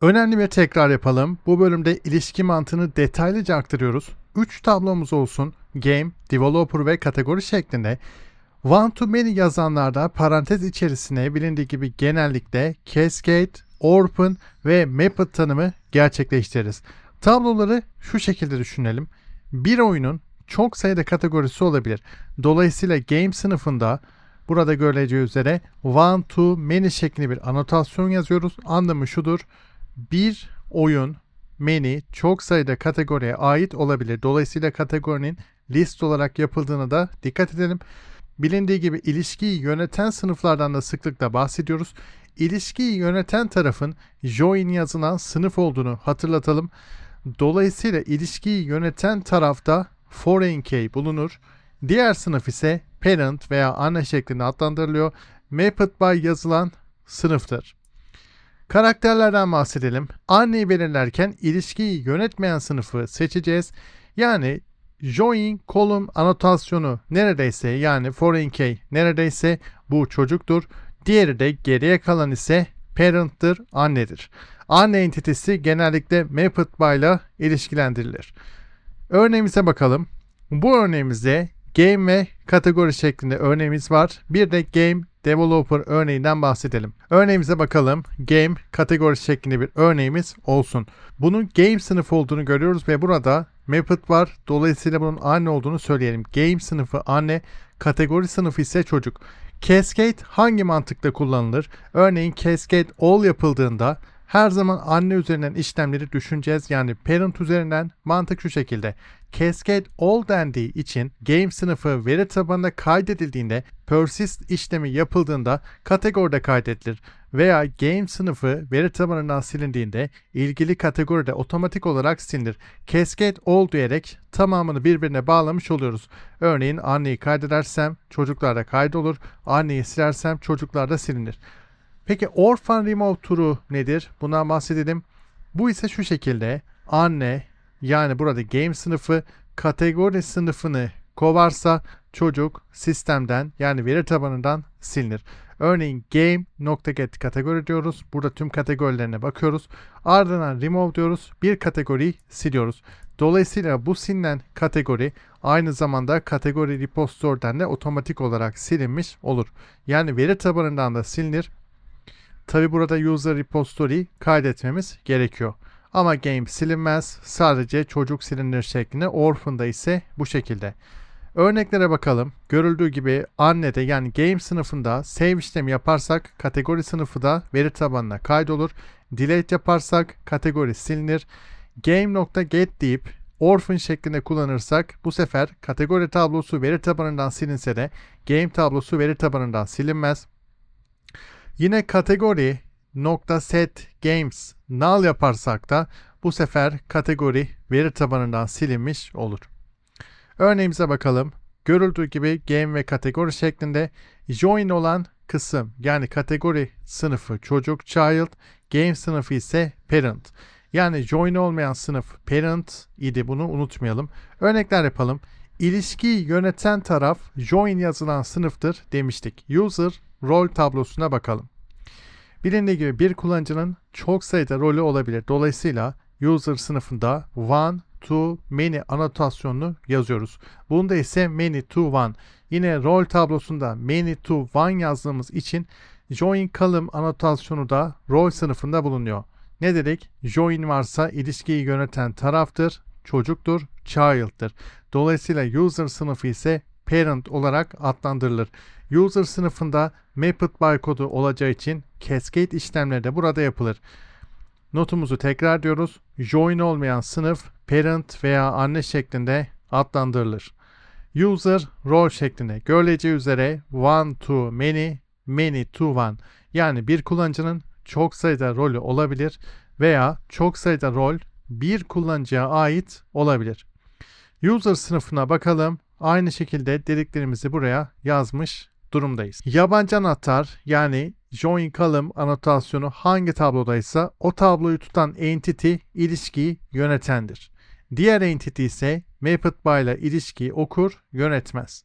Önemli bir tekrar yapalım. Bu bölümde ilişki mantığını detaylıca aktarıyoruz. 3 tablomuz olsun. Game, developer ve kategori şeklinde. One to many yazanlarda parantez içerisine bilindiği gibi genellikle Cascade, Open ve Mapped tanımı gerçekleştiririz. Tabloları şu şekilde düşünelim. Bir oyunun çok sayıda kategorisi olabilir. Dolayısıyla game sınıfında burada görüleceği üzere one to many şeklinde bir anotasyon yazıyoruz. Anlamı şudur. Bir oyun many çok sayıda kategoriye ait olabilir. Dolayısıyla kategorinin list olarak yapıldığına da dikkat edelim. Bilindiği gibi ilişkiyi yöneten sınıflardan da sıklıkla bahsediyoruz. İlişkiyi yöneten tarafın join yazılan sınıf olduğunu hatırlatalım. Dolayısıyla ilişkiyi yöneten tarafta foreign key bulunur. Diğer sınıf ise parent veya anne şeklinde adlandırılıyor. Mapped by yazılan sınıftır. Karakterlerden bahsedelim. Anneyi belirlerken ilişkiyi yönetmeyen sınıfı seçeceğiz. Yani join column anotasyonu neredeyse yani foreign key neredeyse bu çocuktur. Diğeri de geriye kalan ise parent'tır, annedir. Anne entitesi genellikle mapped by ile ilişkilendirilir. Örneğimize bakalım. Bu örneğimizde game ve kategori şeklinde örneğimiz var. Bir de game developer örneğinden bahsedelim. Örneğimize bakalım. Game kategori şeklinde bir örneğimiz olsun. Bunun game sınıfı olduğunu görüyoruz ve burada Mapped var. Dolayısıyla bunun anne olduğunu söyleyelim. Game sınıfı anne, kategori sınıfı ise çocuk. Cascade hangi mantıkla kullanılır? Örneğin Cascade all yapıldığında her zaman anne üzerinden işlemleri düşüneceğiz. Yani parent üzerinden mantık şu şekilde. Cascade all dendiği için game sınıfı veri tabanında kaydedildiğinde persist işlemi yapıldığında kategoride kaydedilir veya game sınıfı veri tabanından silindiğinde ilgili kategoride otomatik olarak silinir. Cascade all diyerek tamamını birbirine bağlamış oluyoruz. Örneğin anneyi kaydedersem çocuklarda kaydolur, anneyi silersem çocuklarda silinir. Peki orphan remove turu nedir? Bundan bahsedelim. Bu ise şu şekilde anne yani burada game sınıfı kategori sınıfını kovarsa çocuk sistemden yani veri tabanından silinir. Örneğin game.get kategori diyoruz. Burada tüm kategorilerine bakıyoruz. Ardından remove diyoruz. Bir kategoriyi siliyoruz. Dolayısıyla bu silinen kategori aynı zamanda kategori repository'den de otomatik olarak silinmiş olur. Yani veri tabanından da silinir. Tabi burada user repository kaydetmemiz gerekiyor. Ama game silinmez. Sadece çocuk silinir şeklinde. Orphan'da ise bu şekilde. Örneklere bakalım. Görüldüğü gibi anne'de yani game sınıfında save işlemi yaparsak kategori sınıfı da veri tabanına kaydolur. Delete yaparsak kategori silinir. Game.get deyip orphan şeklinde kullanırsak bu sefer kategori tablosu veri tabanından silinse de game tablosu veri tabanından silinmez. Yine kategori nokta set games null yaparsak da bu sefer kategori veri tabanından silinmiş olur. Örneğimize bakalım. Görüldüğü gibi game ve kategori şeklinde join olan kısım yani kategori sınıfı çocuk child, game sınıfı ise parent. Yani join olmayan sınıf parent idi bunu unutmayalım. Örnekler yapalım. İlişkiyi yöneten taraf join yazılan sınıftır demiştik. User rol tablosuna bakalım. Bilindiği gibi bir kullanıcının çok sayıda rolü olabilir. Dolayısıyla user sınıfında one to many anotasyonunu yazıyoruz. Bunda ise many to one. Yine rol tablosunda many to one yazdığımız için join column anotasyonu da rol sınıfında bulunuyor. Ne dedik? Join varsa ilişkiyi yöneten taraftır, çocuktur, child'dır. Dolayısıyla user sınıfı ise parent olarak adlandırılır. User sınıfında mapped by kodu olacağı için cascade işlemleri de burada yapılır. Notumuzu tekrar diyoruz. Join olmayan sınıf parent veya anne şeklinde adlandırılır. User role şeklinde görüleceği üzere one to many, many to one. Yani bir kullanıcının çok sayıda rolü olabilir veya çok sayıda rol bir kullanıcıya ait olabilir. User sınıfına bakalım. Aynı şekilde dediklerimizi buraya yazmış durumdayız. Yabancı anahtar yani join column anotasyonu hangi tablodaysa o tabloyu tutan entity ilişkiyi yönetendir. Diğer entity ise mapped by ile ilişkiyi okur, yönetmez.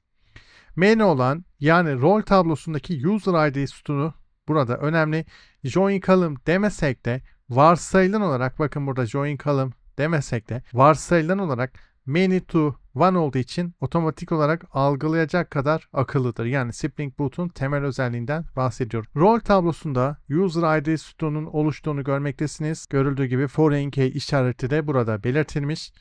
Main olan yani rol tablosundaki user ID sütunu burada önemli. Join column demesek de varsayılan olarak bakın burada join column demesek de varsayılan olarak many to one olduğu için otomatik olarak algılayacak kadar akıllıdır. Yani Spring Boot'un temel özelliğinden bahsediyorum. Rol tablosunda user ID sütunun oluştuğunu görmektesiniz. Görüldüğü gibi foreign key işareti de burada belirtilmiş.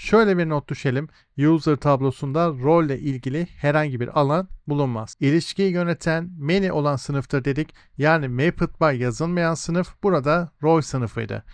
Şöyle bir not düşelim. User tablosunda rol ile ilgili herhangi bir alan bulunmaz. İlişkiyi yöneten many olan sınıftır dedik. Yani mapped by yazılmayan sınıf burada rol sınıfıydı.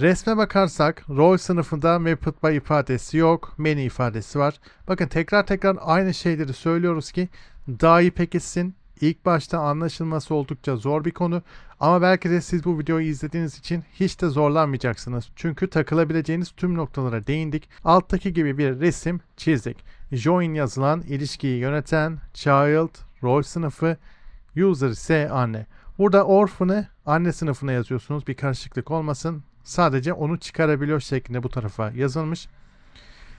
Resme bakarsak rol sınıfında mapped by ifadesi yok, many ifadesi var. Bakın tekrar tekrar aynı şeyleri söylüyoruz ki daha iyi pekişsin. İlk başta anlaşılması oldukça zor bir konu ama belki de siz bu videoyu izlediğiniz için hiç de zorlanmayacaksınız. Çünkü takılabileceğiniz tüm noktalara değindik. Alttaki gibi bir resim çizdik. Join yazılan ilişkiyi yöneten child, rol sınıfı, user ise anne. Burada orphan'ı anne sınıfına yazıyorsunuz. Bir karışıklık olmasın. Sadece onu çıkarabiliyor şeklinde bu tarafa yazılmış.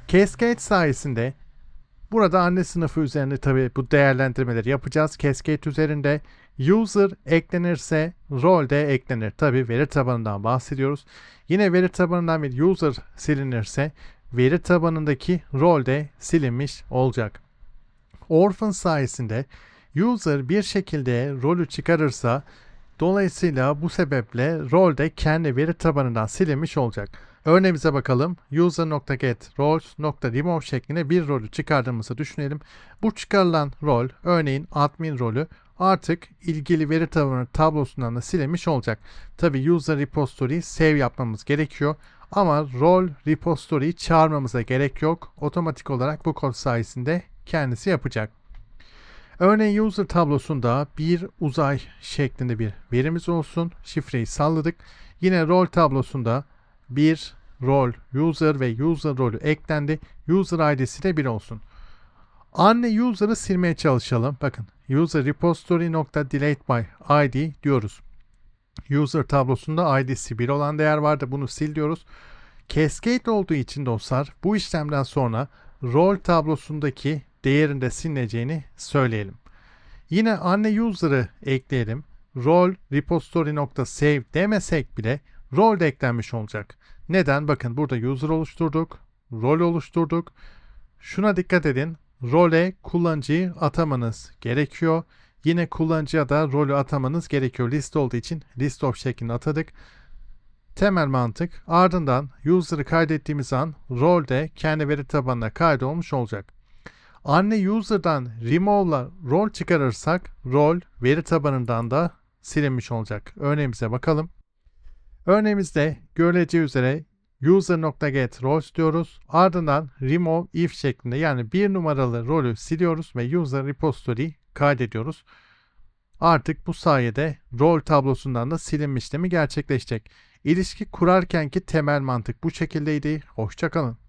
Cascade sayesinde burada anne sınıfı üzerinde tabii bu değerlendirmeleri yapacağız. Cascade üzerinde user eklenirse rol de eklenir. Tabii veri tabanından bahsediyoruz. Yine veri tabanından bir user silinirse veri tabanındaki rol de silinmiş olacak. Orphan sayesinde user bir şekilde rolü çıkarırsa Dolayısıyla bu sebeple rol de kendi veri tabanından silinmiş olacak. Örneğimize bakalım. User.get roles.remove şeklinde bir rolü çıkardığımızı düşünelim. Bu çıkarılan rol, örneğin admin rolü artık ilgili veri tabanı tablosundan da silinmiş olacak. Tabi user repository save yapmamız gerekiyor. Ama rol repository'yi çağırmamıza gerek yok. Otomatik olarak bu kod sayesinde kendisi yapacak. Örneğin user tablosunda bir uzay şeklinde bir verimiz olsun. Şifreyi salladık. Yine rol tablosunda bir rol user ve user rolü eklendi. User ID'si de bir olsun. Anne user'ı silmeye çalışalım. Bakın user repository nokta delete by id diyoruz. User tablosunda id'si 1 olan değer vardı. Bunu sil diyoruz. Cascade olduğu için dostlar bu işlemden sonra rol tablosundaki değerinde silineceğini söyleyelim. Yine anne user'ı ekleyelim. Rol repository.save demesek bile rol de eklenmiş olacak. Neden? Bakın burada user oluşturduk. Rol oluşturduk. Şuna dikkat edin. Role kullanıcıyı atamanız gerekiyor. Yine kullanıcıya da rolü atamanız gerekiyor. List olduğu için list of şeklinde atadık. Temel mantık ardından user'ı kaydettiğimiz an rol de kendi veri tabanına kaydolmuş olacak. Anne user'dan remove'la rol çıkarırsak rol veri tabanından da silinmiş olacak. Örneğimize bakalım. Örneğimizde görüleceği üzere user.get roles diyoruz. Ardından remove if şeklinde yani bir numaralı rolü siliyoruz ve user repository kaydediyoruz. Artık bu sayede rol tablosundan da silinme işlemi gerçekleşecek. İlişki kurarkenki temel mantık bu şekildeydi. Hoşçakalın.